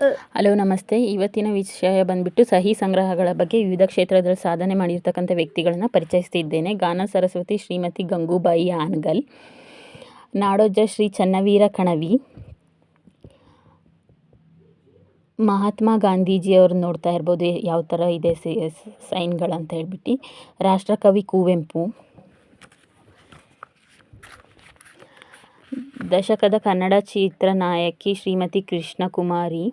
Hello, ನಮಸ್ತೆ. ಇವತ್ತಿನ ವಿಷಯ ಬಂದ್ಬಿಟ್ಟು ಸಹಿ ಸಂಗ್ರಹಗಳ ಬಗ್ಗೆ ವಿವಿಧ ಕ್ಷೇತ್ರದಲ್ಲಿ ಸಾಧನೆ ಮಾಡಿರ್ತಕ್ಕಂಥ ವ್ಯಕ್ತಿಗಳನ್ನು ಪರಿಚಯಿಸ್ತಿದ್ದೇನೆ. ಗಾನ ಸರಸ್ವತಿ, ಶ್ರೀಮತಿ ಗಂಗೂಬಾಯಿ ಆನ್ಗಲ್, ನಾಡೋಜ ಶ್ರೀ ಚನ್ನವೀರ ಕಣವಿ, ಮಹಾತ್ಮ ಗಾಂಧೀಜಿಯವ್ರು ನೋಡ್ತಾ ಇರ್ಬೋದು. ಯಾವ ಥರ ಇದೆ ಸೈನ್ಗಳಂತ ಹೇಳ್ಬಿಟ್ಟು. ರಾಷ್ಟ್ರಕವಿ ಕುವೆಂಪು, ದಶಕದ ಕನ್ನಡ ಚಿತ್ರ ನಾಯಕಿ ಶ್ರೀಮತಿ ಕೃಷ್ಣ ಕುಮಾರಿ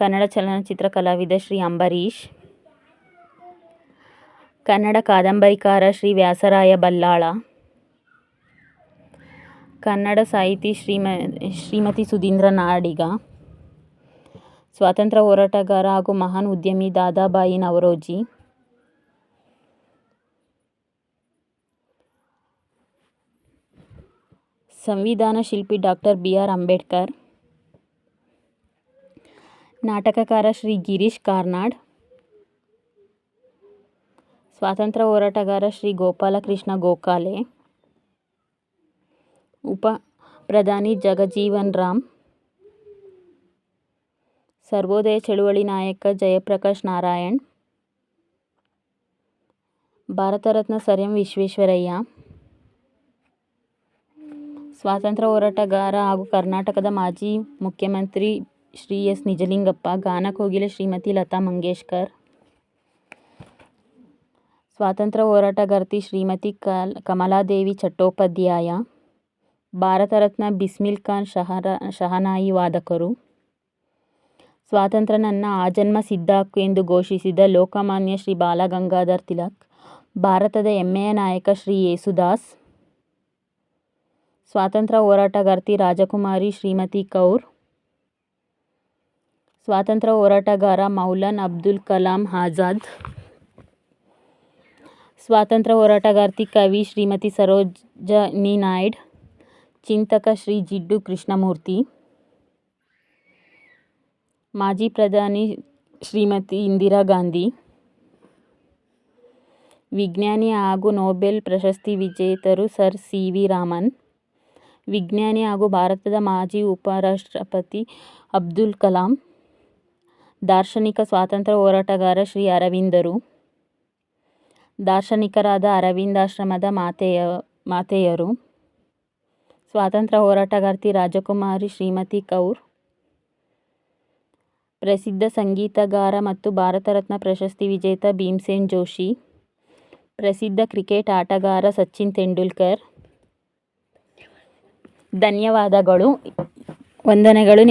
ಕನ್ನಡ ಚಲನಚಿತ್ರ ಕಲಾವಿದ ಶ್ರೀ ಅಂಬರೀಷ್, ಕನ್ನಡ ಕಾದಂಬರಿಕಾರ ಶ್ರೀ ವ್ಯಾಸರಾಯ ಬಲ್ಲಾಳ, ಕನ್ನಡ ಸಾಹಿತಿ ಶ್ರೀಮ ಶ್ರೀಮತಿ ಸುಧೀಂದ್ರ ನಾಡಿಗ, ಸ್ವಾತಂತ್ರ್ಯ ಹೋರಾಟಗಾರ ಹಾಗೂ ಮಹಾನ್ ಉದ್ಯಮಿ ದಾದಾಬಾಯಿ ನವರೋಜಿ, ಸಂವಿಧಾನ ಶಿಲ್ಪಿ ಡಾಕ್ಟರ್ ಬಿ ಆರ್ ಅಂಬೇಡ್ಕರ್ ನಾಟಕಕಾರ ಶ್ರೀ ಗಿರೀಶ್ ಕಾರ್ನಾಡ್. ಸ್ವಾತಂತ್ರ್ಯ ಹೋರಾಟಗಾರ ಶ್ರೀ ಗೋಪಾಲಕೃಷ್ಣ ಗೋಖಲೆ. ಉಪ ಪ್ರಧಾನಿ ಜಗಜೀವನ್ ರಾಮ್. ಸರ್ವೋದಯ ಚಳುವಳಿ ನಾಯಕ Jayaprakash Narayan. Bharat Ratna sir M Visvesvaraya. ಸ್ವಾತಂತ್ರ್ಯ ಹೋರಾಟಗಾರ ಹಾಗೂ ಕರ್ನಾಟಕದ ಮಾಜಿ ಮುಖ್ಯಮಂತ್ರಿ ಶ್ರೀ ಎಸ್ ನಿಜಲಿಂಗಪ್ಪ ಗಾನಕೋಗಿಲೆ ಶ್ರೀಮತಿ ಲತಾ ಮಂಗೇಶ್ಕರ್. ಸ್ವಾತಂತ್ರ್ಯ ಹೋರಾಟಗಾರ್ತಿ ಶ್ರೀಮತಿ ಕಲ್, ಕಮಲಾದೇವಿ ಚಟ್ಟೋಪಾಧ್ಯಾಯ. ಭಾರತ ರತ್ನ ಬಿಸ್ಮಿಲ್ ಖಾನ್ ಶಹರ, ಶಹನಾಯಿ ವಾದಕರು. ಸ್ವಾತಂತ್ರ್ಯ ನನ್ನ ಆಜನ್ಮ ಸಿದ್ಧ ಎಂದು ಘೋಷಿಸಿದ ಲೋಕಮಾನ್ಯ ಶ್ರೀ ಬಾಲಗಂಗಾಧರ್ ತಿಲಕ್. ಭಾರತದ ಹೆಮ್ಮೆಯ ನಾಯಕ ಶ್ರೀ ಯೇಸುದಾಸ್. ಸ್ವಾತಂತ್ರ್ಯ ಹೋರಾಟಗಾರ್ತಿ ರಾಜಕುಮಾರಿ ಶ್ರೀಮತಿ ಕೌರ್. ಸ್ವಾತಂತ್ರ್ಯ ಹೋರಾಟಗಾರ ಮೌಲಾನ್ ಅಬ್ದುಲ್ ಕಲಾಂ ಆಜಾದ್. ಸ್ವಾತಂತ್ರ್ಯ ಹೋರಾಟಗಾರ್ತಿ ಕವಿ ಶ್ರೀಮತಿ ಸರೋಜಿನಿ ನಾಯ್ಡು. ಚಿಂತಕ ಶ್ರೀ ಜಿಡ್ಡು ಕೃಷ್ಣಮೂರ್ತಿ. ಮಾಜಿ ಪ್ರಧಾನಿ ಶ್ರೀಮತಿ ಇಂದಿರಾ ಗಾಂಧಿ. ವಿಜ್ಞಾನಿ ಹಾಗೂ ನೊಬೆಲ್ ಪ್ರಶಸ್ತಿ ವಿಜೇತರು ಸರ್ ಸಿ ವಿ ರಾಮನ್. ವಿಜ್ಞಾನಿ ಹಾಗೂ ಭಾರತದ ಮಾಜಿ ಉಪರಾಷ್ಟ್ರಪತಿ ಅಬ್ದುಲ್ ಕಲಾಂ. ದಾರ್ಶನಿಕ ಸ್ವಾತಂತ್ರ್ಯ ಹೋರಾಟಗಾರ ಶ್ರೀ ಅರವಿಂದರು. ದಾರ್ಶನಿಕರಾದ ಅರವಿಂದಾಶ್ರಮದ ಮಾತೆಯ, ಮಾತೆಯರು. ಸ್ವಾತಂತ್ರ್ಯ ಹೋರಾಟಗಾರ್ತಿ ರಾಜಕುಮಾರಿ ಶ್ರೀಮತಿ ಕೌರ್. ಪ್ರಸಿದ್ಧ ಸಂಗೀತಗಾರ ಮತ್ತು ಭಾರತ ರತ್ನ ಪ್ರಶಸ್ತಿ ವಿಜೇತ ಭೀಮ್ಸೇನ್ ಜೋಶಿ. ಪ್ರಸಿದ್ಧ ಕ್ರಿಕೆಟ್ ಆಟಗಾರ ಸಚಿನ್ ತೆಂಡೂಲ್ಕರ್. ಧನ್ಯವಾದಗಳು. ವಂದನೆಗಳು ನಿಮ್ಮ